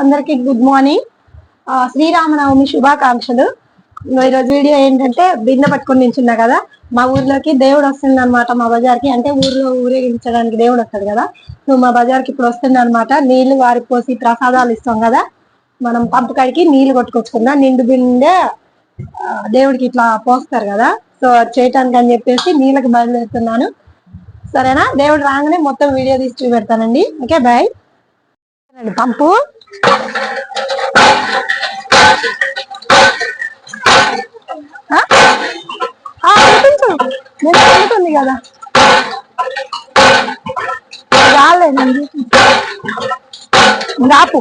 అందరికి good morning. Sri Rama Navami శుభాకాంక్షలు. ఈరోజు వీడియో ఏంటంటే బిందె పట్టుకొని నించున్నా కదా మా ఊర్లోకి దేవుడు వస్తుంది అనమాట మా బజార్కి. అంటే ఊర్లో ఊరేగించడానికి దేవుడు వస్తాడు కదా. నువ్వు మా బజార్కి ఇప్పుడు వస్తుంది అనమాట నీళ్ళు వారిపోసి ప్రసాదాలు ఇస్తాం కదా. మనం పంపు కాడికి నీళ్ళు కొట్టుకొచ్చుకున్నా నిండు బిందె దేవుడికి ఇట్లా పోస్తారు కదా. సో అది చేయటానికి అని చెప్పేసి నీళ్ళకి బయలుదేరుతున్నాను. సరేనా? దేవుడు రాగానే మొత్తం వీడియో తీసి చూపెడతానండి. Okay bye. పంపు. పండుతుంది కదా. రాలేదండి రాపు.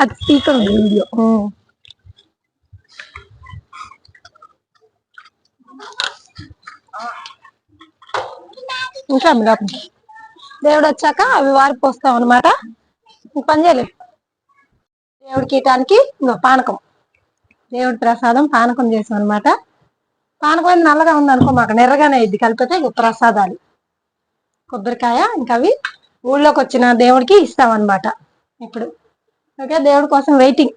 అది ఉంది వీడియో. ఇంకా రాపు దేవుడు వచ్చాక అవి వారికి పోస్తాం అనమాట పని చేయలేదు. దేవుడికి ఇటానికి ఇంకో పానకం. దేవుడి ప్రసాదం పానకం చేసాం అనమాట పానకం అనేది నల్లగా ఉందనుకో మాకు నెర్రగానే ఇది కలిపితే ఇక ప్రసాదాలు. కొబ్బరికాయ ఇంకా అవి ఊళ్ళోకి వచ్చిన దేవుడికి ఇస్తాం ఇప్పుడు. ఓకే దేవుడి కోసం వెయిటింగ్